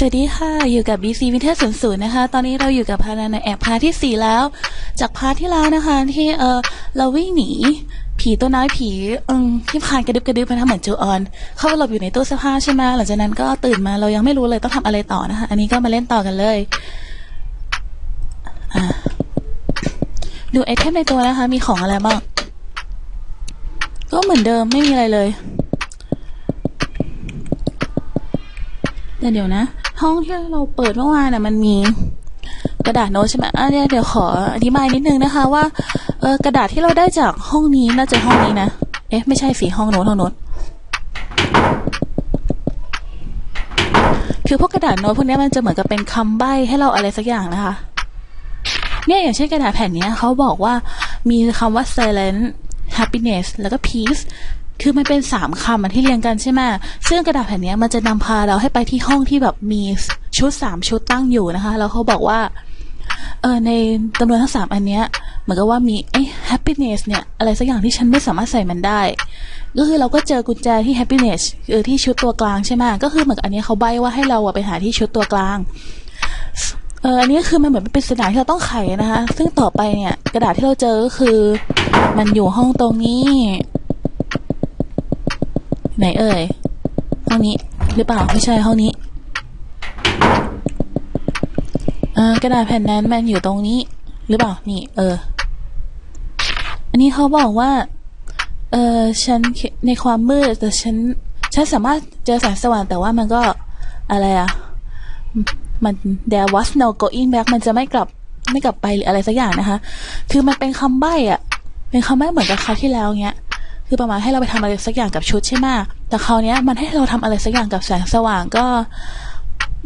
สวัสดีค่ะ อยู่กับ BC Winter 00นะคะ ตอนนี้เราอยู่กับพาราในแอบพาที่ 4 แล้ว จากพาที่แล้วนะคะ ที่เออเราวิ่งหนี ผีตัวน้อยผีเอมที่ผ่านกระดึบกระดึบไปนะเหมือนจูออน เข้าไปหลบอยู่ในตู้เสื้อผ้าใช่ไหมหลังจากนั้นก็ตื่นมาเรายังไม่รู้เลยต้องทำอะไรต่อนะคะ อันนี้ก็มาเล่นต่อกันเลยดูไอเทมในตัวนะคะ มีของอะไรบ้าง ก็เหมือนเดิมไม่มีอะไรเลย แต่เดี๋ยวนะ ห้องที่เราเปิดเมื่อวานน่ะมันมีกระดาษโน้ตใช่ไหมอันนี้เดี๋ยวขออธิบายนิดนึงนะคะ ว่าเออกระดาษที่เราได้จากห้องนี้น่าจะห้องนี้นะ เอ๊ะไม่ใช่สีห้องโน้ตห้องโน้ตคือพวกกระดาษโน้ตพวกนี้มันจะเหมือนกับเป็นคำใบ้ให้เราอะไรสักอย่างนะคะ เนี่ยอย่างเช่นกระดาษแผ่นนี้เขาบอกว่ามีคำว่า silent happiness แล้วก็ peace คือมันเป็นสามคำที่เรียงกันใช่ไหมซึ่งกระดาษแผ่นนี้มันจะนำพาเราให้ไปที่ห้องที่แบบมีชุดสามชุดตั้งอยู่นะคะ แล้วเขาบอกว่าเออในจำนวนทั้งสามอันเนี้ยเหมือนกับว่ามีไอ้ happiness เนี่ยอะไรสักอย่างที่ฉันไม่สามารถใส่มันได้ ก็คือเราก็เจอกุญแจที่ happiness เออที่ชุดตัวกลางใช่ไหมก็คือเหมือนอันนี้เขาใบว่าให้เราไปหาที่ชุดตัวกลางเอออันนี้คือมันเหมือนเป็นปริศนาที่เราต้องไขนะคะ ซึ่งต่อไปเนี่ย กระดาษที่เราเจอก็คือ มันอยู่ห้องตรงนี้ ไหนเอ่ยห้องนี้ หรือเปล่าไม่ใช่ห้องนี้กระดาษแผ่นนั้นมันอยู่ตรงนี้ หรือเปล่านี่ เออ อันนี้เขาบอกว่า เออฉันในความมืดแต่ฉันฉันสามารถเจอแสงสว่างแต่ว่ามันก็อะไรอะมัน there was no going back มันจะไม่กลับไม่กลับไปหรืออะไรสักอย่างนะคะ คือมันเป็นคำใบ้อะเป็นคำใบ้เหมือนกับคราวที่แล้วเงี้ย คือประมาณให้เราไปทำอะไรสักอย่างกับชุดใช่ไหมแต่คราวนี้มันให้เราทำอะไรสักอย่างกับแสงสว่างก็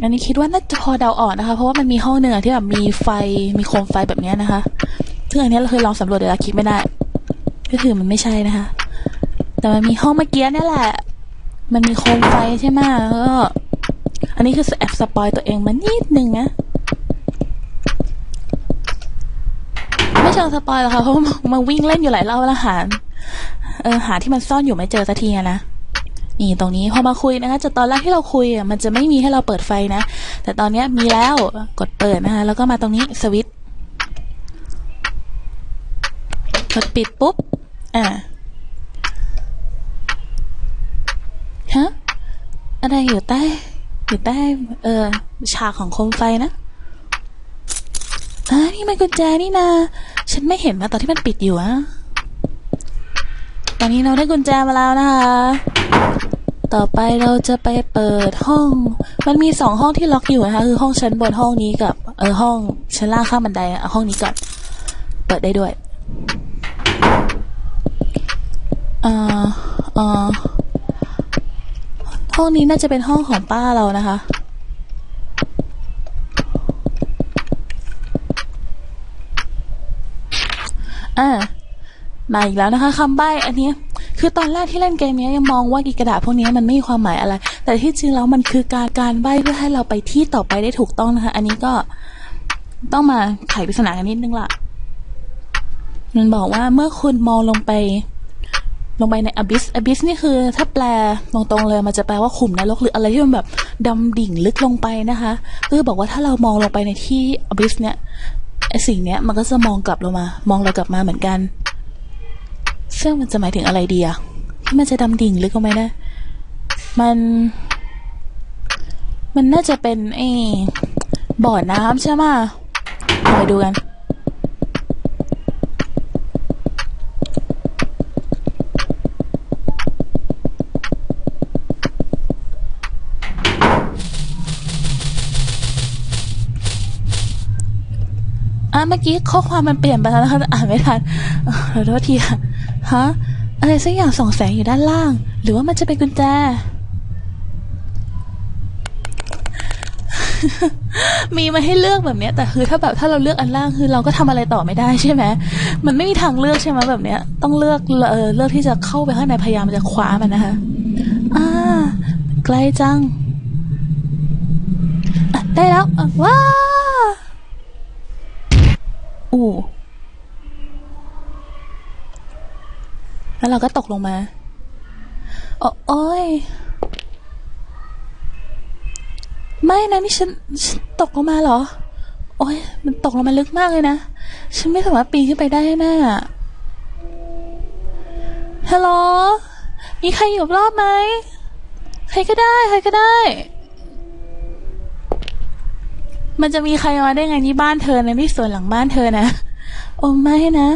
อันนี้คิดว่าน่าจะพอเดาออกนะคะ เพราะว่ามันมีห้องหนึ่งที่แบบมีไฟมีโคมไฟแบบนี้นะคะ ซึ่งอันนี้เราเคยลองสำรวจแต่เราคิดไม่ได้ ก็คือมันไม่ใช่นะคะ แต่มันมีห้องเมื่อกี้นี่แหละ มันมีโคมไฟใช่ไหมแล้วก็อันนี้คือแอบสปอยตัวเองมานิดนึงนะไม่เชิงสปอยหรอกค่ะเพราะว่ามาวิ่งเล่นอยู่หลายรอบแล้วหา เออหาที่มันซ่อนอยู่ไม่เจอสักทีนะนี่ตรงนี้พอมาคุยนะคะจากตอนแรกที่เราคุยอะมันจะไม่มีให้เราเปิดไฟนะ แต่ตอนเนี้ยมีแล้วกดเปิดนะคะ แล้วก็มาตรงนี้สวิตช์กดปิดปุ๊บ อ่าฮะอะไรอยู่ใต้ อยู่ใต้ เออฉากของโคมไฟนะอ่านี่มันกุญแจนี่นะฉันไม่เห็นนะตอนที่มันปิดอยู่อะ ตอนนี้เราได้กุญแจมาแล้วนะคะ ต่อไปเราจะไปเปิดห้อง มันมีสองห้องที่ล็อกอยู่นะคะ คือห้องชั้นบนห้องนี้กับ เออห้องชั้นล่างข้างบันไดอะห้องนี้ก่อนเปิดได้ด้วยอ่าอ่าห้องนี้น่าจะเป็นห้องของป้าเรานะคะอ่า มาอีกแล้วนะคะคำใบ้อันนี้ คือตอนแรกที่เล่นเกมนี้ยังมองว่ากีกระดาษพวกนี้มันไม่มีความหมายอะไร แต่ที่จริงแล้วมันคือการการใบ้เพื่อให้เราไปที่ต่อไปได้ถูกต้องนะคะ อันนี้ก็ต้องมาไขปริศนากันนิดนึงล่ะมันบอกว่าเมื่อคุณมองลงไป ลงไปใน abyss abyss นี่คือ ถ้าแปลตรงๆเลยมันจะแปลว่าขุมนรกหรืออะไรที่มันแบบดำดิ่งลึกลงไปนะคะคือบอกว่าถ้าเรามองลงไปในที่ abyss เนี่ยไอสิ่งเนี้ยมันก็จะมองกลับลงมา มองเรากลับมาเหมือนกัน ซึ่งมันจะหมายถึงอะไรดีอะมันจะดำดิ่งลึกลงไปนะ มันมันน่าจะเป็นไอ้บ่อน้ำใช่ไหมเราไปดูกัน อะเมื่อกี้ข้อความมันเปลี่ยนไปแล้วนะคะอ่านไม่ทันเอ่อขอโทษทีค่ะ ฮะ อะไรสักอย่างส่องแสงอยู่ด้านล่าง หรือว่ามันจะเป็นกุญแจ มีมาให้เลือกแบบเนี้ย แต่คือถ้าแบบถ้าเราเลือกอันล่างคือเราก็ทำอะไรต่อไม่ได้ใช่ไหมมันไม่มีทางเลือกใช่ไหมแบบเนี้ย ต้องเลือกเออเลือกที่จะเข้าไปข้างในพยายามจะคว้ามันนะคะอ่าไกล้จังได้แล้วว้าอู้ แล้วเราก็ตกลงมาโอโอ้ยไม่นะนี่ฉันฉันตกลงมาเหรอ โอ้ยมันตกลงมาลึกมากเลยนะ ฉันไม่สามารถปีนขึ้นไปได้แน่อะฮัลโหล มีใครอยู่รอบไหม ใครก็ได้ ใครก็ได้ มันจะมีใครมาได้ไงนี่บ้านเธอในะนี่สวนหลังบ้านเธอนะ โอ้ไม่นะ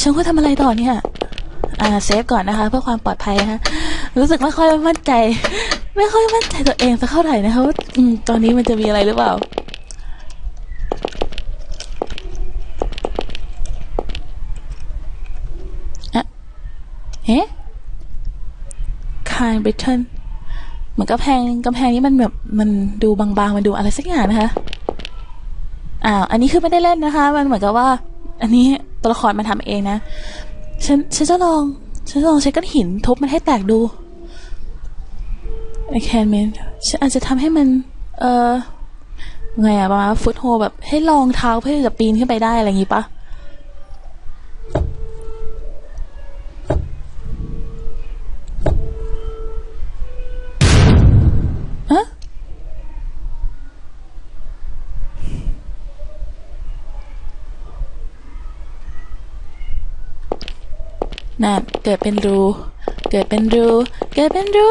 ฉันควรทำอะไรต่อเนี่ย อ่าเซฟก่อนนะคะ เพื่อความปลอดภัยนะคะรู้สึกไม่ค่อยมั่นใจ ไม่ค่อยมั่นใจตัวเองสักเท่าไหร่นะคะว่าตอนนี้มันจะมีอะไรหรือเปล่าอะเอ๊ะคายบริเทนเหมือนกำแพงกำแพงนี้มันแบบมันดูบางๆ มันดูอะไรสักอย่างนะคะ อ้าว อันนี้คือไม่ได้เล่นนะคะ มันเหมือนกับว่า อันนี้ตัวละครมันทำเองนะ ฉันฉันจะลอง ฉันจะลองใช้ก้อนหินทุบมันให้แตกดู I can man ฉันอาจจะทำให้มัน เออไงอะประมาณฟุตโฮแบบให้ลองเท้าเพื่อจะปีนขึ้นไปได้อะไรอย่างงี้ปะอะ นั่นเกิดเป็นรู เกิดเป็นรู เกิดเป็นรู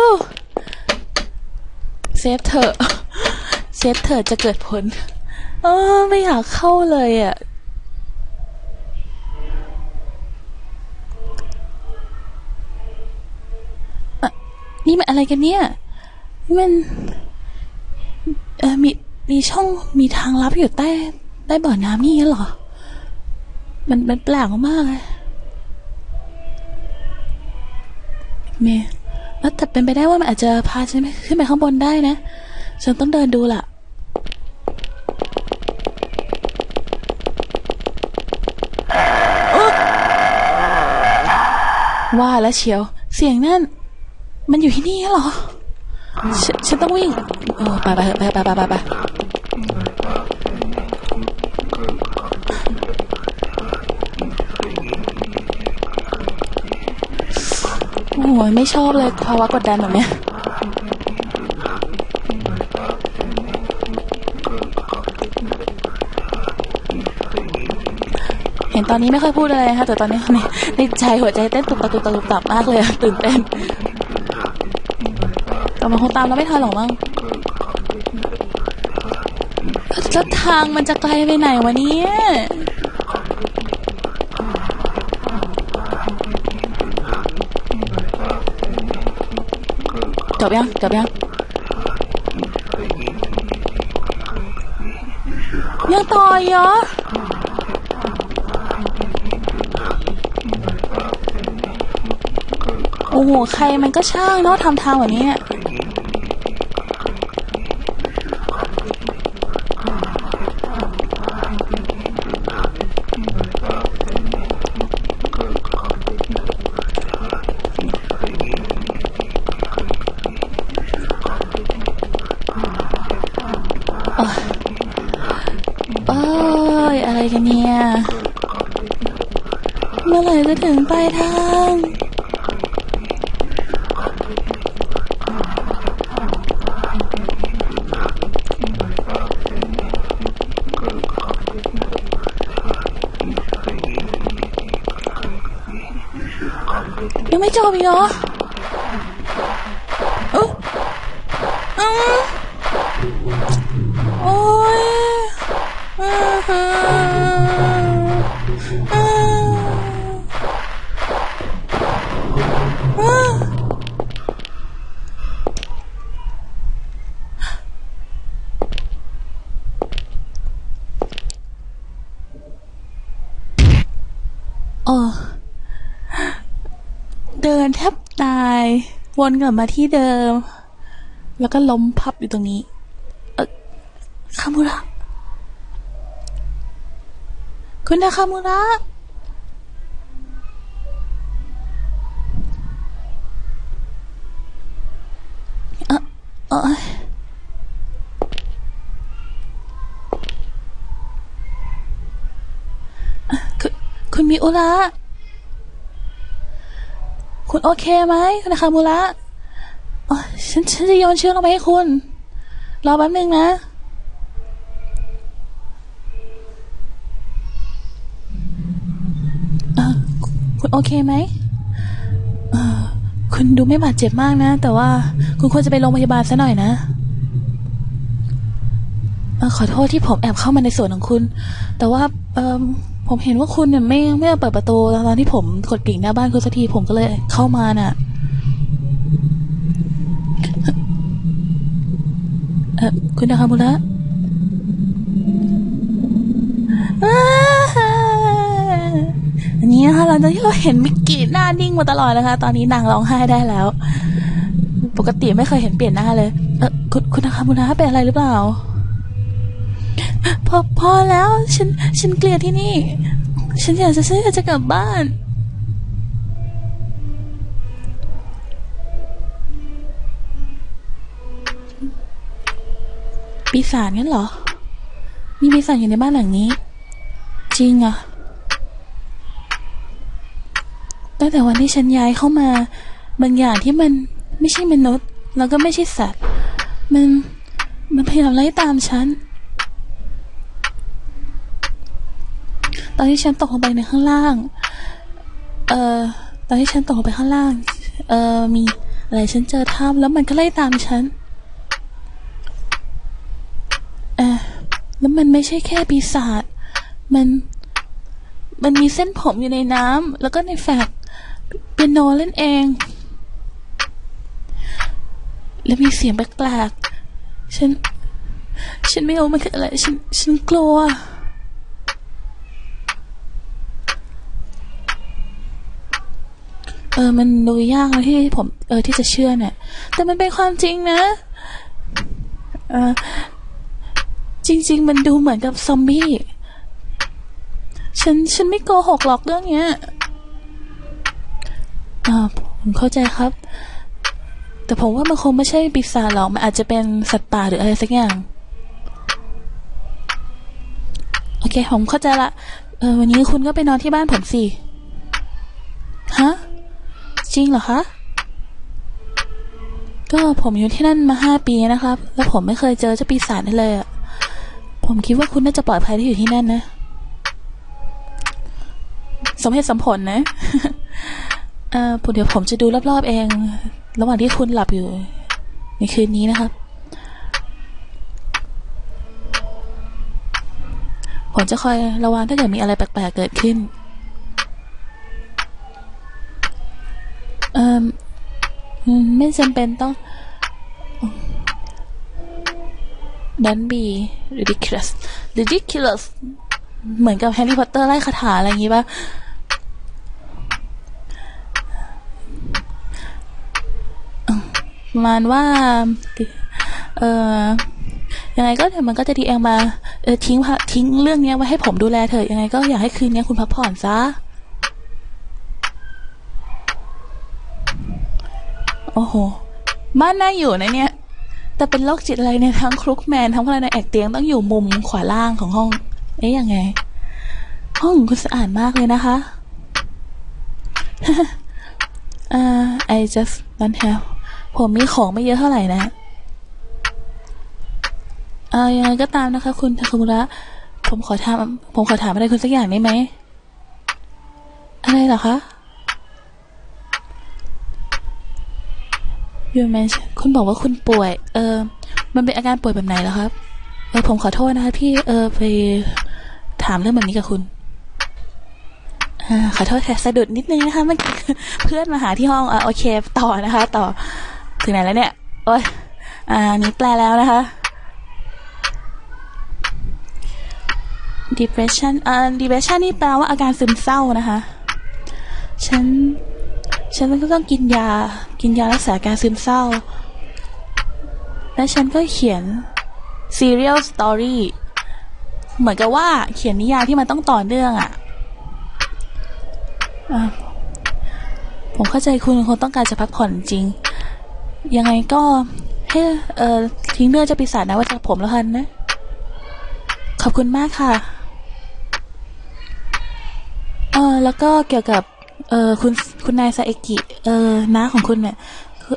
เซฟเถอะ เซฟเถอะจะเกิดผล เออ ไม่อยากเข้าเลยอะอะนี่มันอะไรกันเนี่ยนี่มัน เออมี มีช่อง มีทางลับอยู่ใต้ ใต้บ่อน้ำนี่เหรอ มัน มันแปลกมากเลย เมย์แล้วแต่เป็นไปได้ว่ามันอาจจะพาฉันขึ้นไปข้างบนได้นะ ฉันต้องเดินดูล่ะว่าแล้วเชียว เสียงนั่น มันอยู่ที่นี่เหรอ ฉันต้องวิ่ง เออไปไปเถอะไปไปไปไป ไปโอ้ยไม่ชอบเลยภาวะกดดันแบบเนี้ยเห็นตอนนี้ไม่ค่อยพูดอะไรนะคะแต่ตอนนี้ในในใจหัวใจเต้นตุบตับตุบตับตุบตับมากเลยตื่นเต้นแต่มันคงตามเราไม่ทันหรอกมั้งแล้วทางมันจะไกลไปไหนวะเนี่ย จบยังจบยังยังต่อยเหรอโอ้โห ใครมันก็ช่างเนาะทำทางแบบนี้เนี่ยโอ้ยโอ้ยอะไรกันเนี่ย เมื่อไหร่จะถึงปลายทางยังไม่จบอีกเหรอ อเดินแทบตาย วนกลับมาที่เดิม แล้วก็ล้มพับอยู่ตรงนี้ เออคามุระ คุณนาคามุระ มิอุระคุณโอเคไหมคุณนาคามุระฉันฉันจะโยนเชือกลงไปให้คุณ รอแป๊บนึงนะ คุณโอเคไหมเอ่อคุณดูไม่บาดเจ็บมากนะ แต่ว่าคุณควรจะไปโรงพยาบาลซะหน่อยนะ ขอโทษที่ผมแอบเข้ามาในส่วนของคุณ แต่ว่าเอ ผมเห็นว่าคุณเนี่ยไม่ไม่เปิดประตูตอนที่ผมกดกิ่งหน้าบ้านคุณสักทีผมก็เลยเข้ามาน่ะเออคุณนาคามุระอันนี้นะคะหลังจากที่เราเห็นมิกกี้หน้านิ่งมาตลอดนะคะ ตอนนี้นางร้องไห้ได้แล้ว ปกติไม่เคยเห็นเปลี่ยนหน้าเลย เออคุณคุณนาคามุระเป็นอะไรหรือเปล่า พอพอแล้ว ฉัน ฉันเกลียดที่นี่ ฉันอยากจะฉันอยากจะกลับบ้าน ปีศาจงั้นเหรอ มีปีศาจอยู่ในบ้านหลังนี้ จริงอะตั้งแต่วันที่ฉันย้ายเข้ามา บางอย่างที่มันไม่ใช่มนุษย์ แล้วก็ไม่ใช่สัตว์ มัน มันพยายามไล่ตามฉัน ตอนที่ฉันตกลงไปในข้างล่าง เอ่อ ตอนที่ฉันตกลงไปข้างล่าง เอ่อ มีอะไรฉันเจอถ้ำแล้วมันก็ไล่ตามฉัน เออแล้วมันไม่ใช่แค่ปีศาจ มัน มันมีเส้นผมอยู่ในน้ำแล้วก็ในแฟกเปียโนเล่นเอง แล้วมีเสียงแปลกๆฉัน ฉันไม่รู้มันคืออะไร ฉัน ฉันกลัว เออ มันดูยากที่ผม เออ ที่จะเชื่อเนี่ย แต่มันเป็นความจริงนะ เออ จริง ๆ มันดูเหมือนกับซอมบี้ ฉัน ฉันไม่โกหกหรอกเรื่องเนี้ยอ่าผมเข้าใจครับ แต่ผมว่ามันคงไม่ใช่ปีศาจหรอก มันอาจจะเป็นสัตว์ป่าหรืออะไรสักอย่าง โอเค ผมเข้าใจละ เออ วันนี้คุณก็ไปนอนที่บ้านผมสิ ฮะ จริงเหรอคะ ก็ผมอยู่ที่นั่นมาห้าปีนะครับ แล้วผมไม่เคยเจอเจ้าปีศาจนั่นเลยอะผมคิดว่าคุณน่าจะปลอดภัยที่อยู่ที่นั่นนะ สมเหตุสมผลนะเอ่อเดี๋ยวผมจะดูรอบๆเอง ระหว่างที่คุณหลับอยู่ ในคืนนี้นะครับ ผมจะคอยระวังถ้าเกิดมีอะไรแปลกๆเกิดขึ้น เอ่อไม่จำเป็นต้อง Don't be ridiculous ridiculous เหมือนกับแฮร์รี่พอตเตอร์ไล่คาถาอะไรอย่างงี้ป่ะมประมาณว่า เออยังไงก็เดี๋ยวมันก็จะดีเองมา เออทิ้งทิ้งเรื่องนี้ไว้ให้ผมดูแลเถอะยังไงก็อยากให้คืนนี้คุณพักผ่อนซะ โอ้โห บ้านน่าอยู่นะเนี่ย แต่เป็นโรคจิตอะไรเนี่ยทั้งครุกแมนทั้งอะไรในแอกเตียงต้องอยู่มุมขวาล่างของห้อง เอ๊ยยังไง ห้องคุณสะอาดมากเลยนะคะอ่า I just don't have ผมมีของไม่เยอะเท่าไหร่นะเอ่ายังไงก็ตามนะคะ คุณทาคุมุระ ผมขอถาม ผมขอถามอะไรคุณสักอย่างได้ไหม อะไรเหรอคะ ยูแมนคุณบอกว่าคุณป่วย เออ มันเป็นอาการป่วยแบบไหนเหรอครับ เออ ผมขอโทษนะคะที่ เออ ไปถามเรื่องแบบนี้กับคุณอขอโทษแค่สะดุดนิดนึงนะคะเมื่อกี้เพื่อนมาหาที่ห้องอะโอเค ต่อนะคะ ต่อ ถึงไหนแล้วเนี่ย โอ้ยอ่านี้แปลแล้วนะคะ depression อ่า depression นี่แปลว่าอาการซึมเศร้านะคะ ฉัน ฉันก็ต้องกินยา กินยารักษาการซึมเศร้า และฉันก็เขียน serial story เหมือนกับว่าเขียนนิยายที่มันต้องต่อเนื่องอะอะ ผมเข้าใจคุณคงต้องการจะพักผ่อนจริง ยังไงก็ให้เออทิ้งเรื่องจะปีศาจนะว่าจากผมแล้วกันนะ ขอบคุณมากค่ะ เออแล้วก็เกี่ยวกับ เออคุณคุณนายซาเอกิ เออน้าของคุณเนี่ย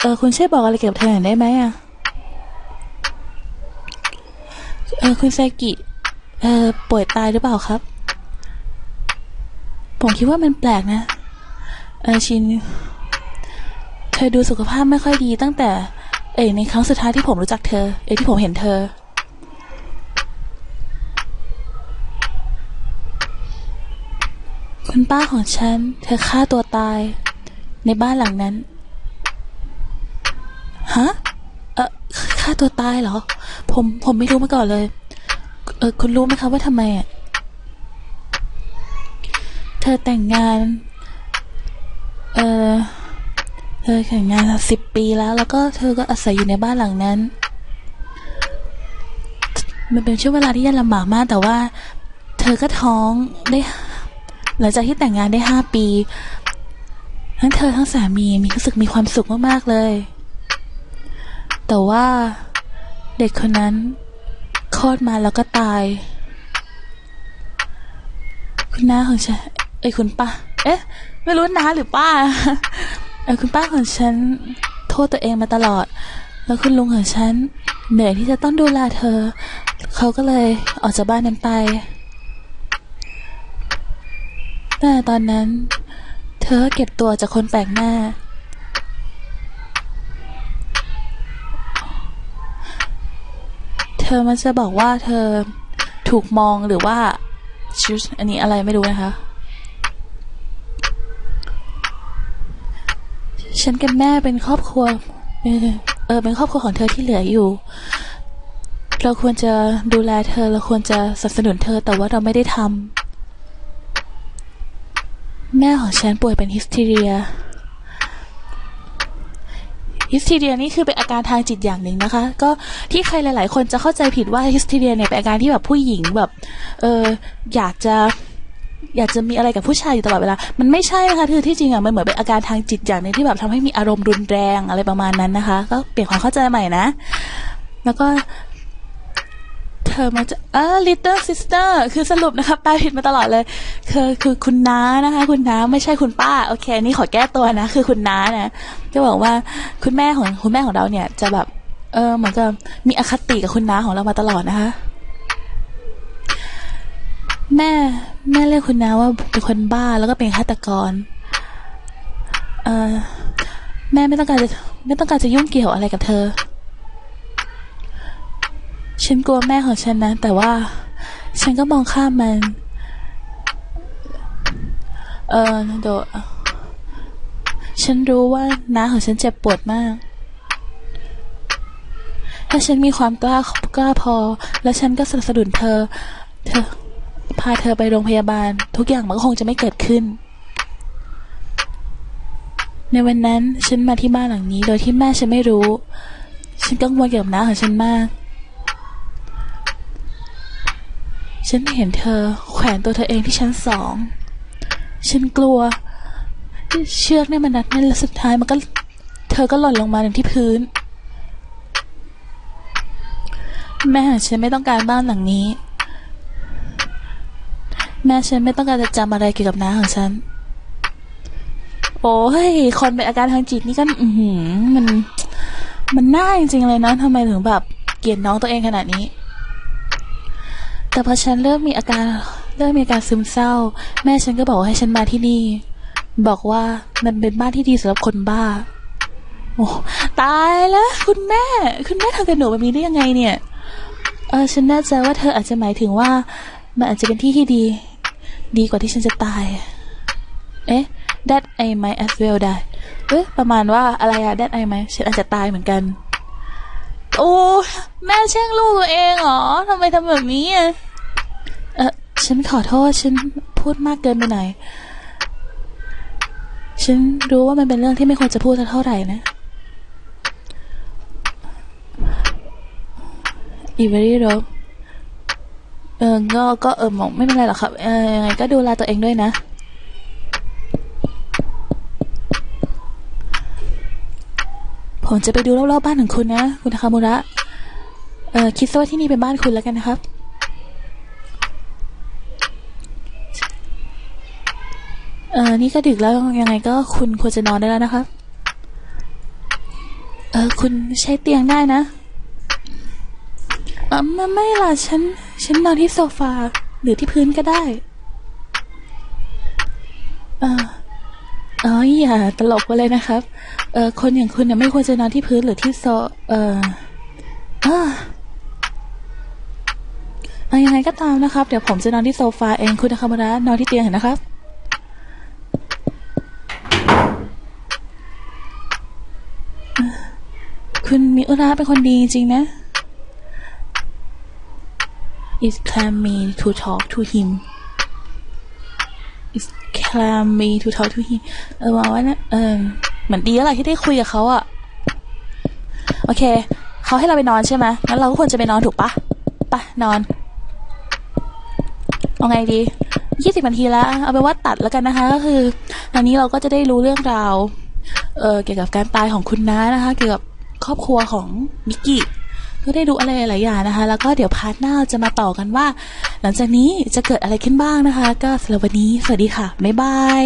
เออคุณช่วยบอกอะไรเกี่ยวกับเธอหน่อยได้ไหมอะเออคุณแซกิเออป่วยตายหรือเปล่าครับ ผมคิดว่ามันแปลกนะเออชินเธอดูสุขภาพไม่ค่อยดีตั้งแต่ เอยในครั้งสุดท้ายที่ผมรู้จักเธอ เอยที่ผมเห็นเธอ คุณป้าของฉัน เธอฆ่าตัวตาย ในบ้านหลังนั้น ฮะ เออฆ่าตัวตายเหรอ ผม ผมไม่รู้มาก่อนเลย เออ คุณรู้ไหมคะว่าทำไมอะ เธอแต่งงาน เออเธอแต่งงานสิบปีแล้ว แล้วก็เธอก็อาศัยอยู่ในบ้านหลังนั้น มันเป็นช่วงเวลาที่ยากลำบากมาก แต่ว่า เธอก็ท้องได้ หลังจากที่แต่งงานได้ห้าปีทั้งเธอทั้งสามีมีรู้สึกมีความสุขมากๆเลย แต่ว่าเด็กคนนั้นคลอดมาแล้วก็ตาย คุณน้าของฉัน เอ้ยคุณป้า เอ๊ะ ไม่รู้น้าหรือป้าเออคุณป้าของฉันโทษตัวเองมาตลอด แล้วคุณลุงของฉันเหนื่อยที่จะต้องดูแลเธอ เขาก็เลยออกจากบ้านนั้นไป แต่ตอนนั้น เธอเก็บตัวจากคนแปลกหน้า เธอมันจะบอกว่าเธอถูกมองหรือว่าชุดอันนี้อะไรไม่รู้นะคะ ฉันกับแม่เป็นครอบครัว เออ เป็นครอบครัวของเธอที่เหลืออยู่ เราควรจะดูแลเธอ เราควรจะสนับสนุนเธอ แต่ว่าเราไม่ได้ทำ แม่ของฉันป่วยเป็นฮิสทีเรีย ฮิสทีเรียนี่คือเป็นอาการทางจิตอย่างหนึ่งนะคะ ก็ที่ใครหลาย ๆ คนจะเข้าใจผิดว่าฮิสทีเรียเนี่ยเป็นอาการที่แบบผู้หญิงแบบเอออยากจะอยากจะมีอะไรกับผู้ชายอยู่ตลอดเวลา มันไม่ใช่นะคะคือที่จริงอะ มันเหมือนเป็นอาการทางจิตอย่างหนึงที่แบบทำให้มีอารมณ์รุนแรงอะไรประมาณนั้นนะคะ ก็เปลี่ยนความเข้าใจใหม่นะ แล้วก็ อมาจะเออ little sister คือสรุปนะคะแปลผิดมาตลอดเลยคือคือคุณน้านะคะ คุณน้าไม่ใช่คุณป้า โอเคนนี่ขอแก้ตัวนะ คือคุณน้านะจะบอกว่าคุณแม่ของคุณแม่ของเราเนี่ย จะแบบ เออเหมือนกับมีอคติกับคุณน้าของเรามาตลอดนะคะ แม่แม่เรียกคุณน้าว่าเป็นคนบ้าแล้วก็เป็นฆาตกร เออแม่ไม่ต้องการจะไม่ต้องการจะยุ่งเกี่ยวอะไรกับเธอ ฉันกลัวแม่ของฉันนะ แต่ว่า ฉันก็มองข้ามมัน เออโดฉันรู้ว่าน้าของฉันเจ็บปวดมาก ถ้าฉันมีความกล้ากล้าพอ แล้วฉันก็สนับสนุนเธอ เธอ พาเธอไปโรงพยาบาล ทุกอย่างมันก็คงจะไม่เกิดขึ้น ในวันนั้นฉันมาที่บ้านหลังนี้ โดยที่แม่ฉันไม่รู้ ฉันกังวลเกี่ยวกับน้าของฉันมาก ฉันเห็นเธอ แขวนตัวเธอเองที่ชั้นสอง ฉันกลัว เชือกเนี่ยมันนัดแน่นแล้วสุดท้ายมันก็ เธอก็หล่นลงมาที่พื้น แม่ฉันไม่ต้องการบ้านหลังนี้ แม่ฉันไม่ต้องการจะจำอะไรเกี่ยวกับน้าของฉัน โอ้ยคนเป็นอาการทางจิตนี่ก็อืมัน มันน่าจริงๆเลยนะทำไมถึงแบบเกลียดน้องตัวเองขนาดนี้ แต่พอฉันเริ่มมีอาการเริ่มมีอาการซึมเศร้า แม่ฉันก็บอกให้ฉันมาที่นี่ บอกว่ามันเป็นบ้านที่ดีสำหรับคนบ้า โอ้ตายแล้วคุณแม่ คุณแม่ทำกับหนูแบบนี้ได้ยังไงเนี่ย เออฉันแน่ใจว่าเธออาจจะหมายถึงว่า มันอาจจะเป็นที่ที่ดี ดีกว่าที่ฉันจะตาย เอ๊ะ that I might as well die เอ๊ะประมาณว่าอะไรอะ that I might ฉันอาจจะตายเหมือนกันโอ้ แม่แช่งลูกตัวเองเหรอทำไมทำแบบนี้อะ ฉันขอโทษ ฉันพูดมากเกินไปหน่อย ฉันรู้ว่ามันเป็นเรื่องที่ไม่ควรจะพูดสักเท่าไหร่นะ อีเวอรี่โรเออก็ก็เออมองไม่เป็นไรหรอกครับ เออยังไงก็ดูแลตัวเองด้วยนะ ผมจะไปดูรอบๆบ้านของคุณนะ คุณคามุระ เออคิดซะว่าที่นี่เป็นบ้านคุณแล้วกันนะครับ เออนี่ก็ดึกแล้วยังไงก็คุณควรจะนอนได้แล้วนะครับเออคุณใช้เตียงได้นะอะไม่ไม่ล่ะฉัน ฉันนอนที่โซฟาหรือที่พื้นก็ได้ เอออ๋ออย่าตลกไปเลยนะครับ เออคนอย่างคุณเนี่ยไม่ควรจะนอนที่พื้นหรือที่โซ เอออ่าเอายังไงก็ตามนะครับ เดี๋ยวผมจะนอนที่โซฟาเองคุณนาคามุระนอนที่เตียงเห็นนะครับ คุณมิอุระเป็นคนดีจริงนะ It can me to talk to him It can me to talk to him เออว่าว่านะเออเหมือนดีแล้วล่ะที่ได้คุยกับเขาอะโอเค เขาให้เราไปนอนใช่ไหมงั้นเราก็ควรจะไปนอนถูกปะปะนอน เอาไงดียี่สิบนาทีแล้ว เอาไปนว่าตัดแล้วกันนะคะ ก็คือตอนนี้เราก็จะได้รู้เรื่องราว เออเกี่ยวกับการตายของคุณน้านะคะ เกี่ยวกับ ครอบครัวของมิกกี้ก็ได้ดูอะไรหลายอย่างนะคะ แล้วก็เดี๋ยวพาร์ทหน้าจะมาต่อกันว่า หลังจากนี้จะเกิดอะไรขึ้นบ้างนะคะ ก็สำหรับวันนี้สวัสดีค่ะ บ๊ายบาย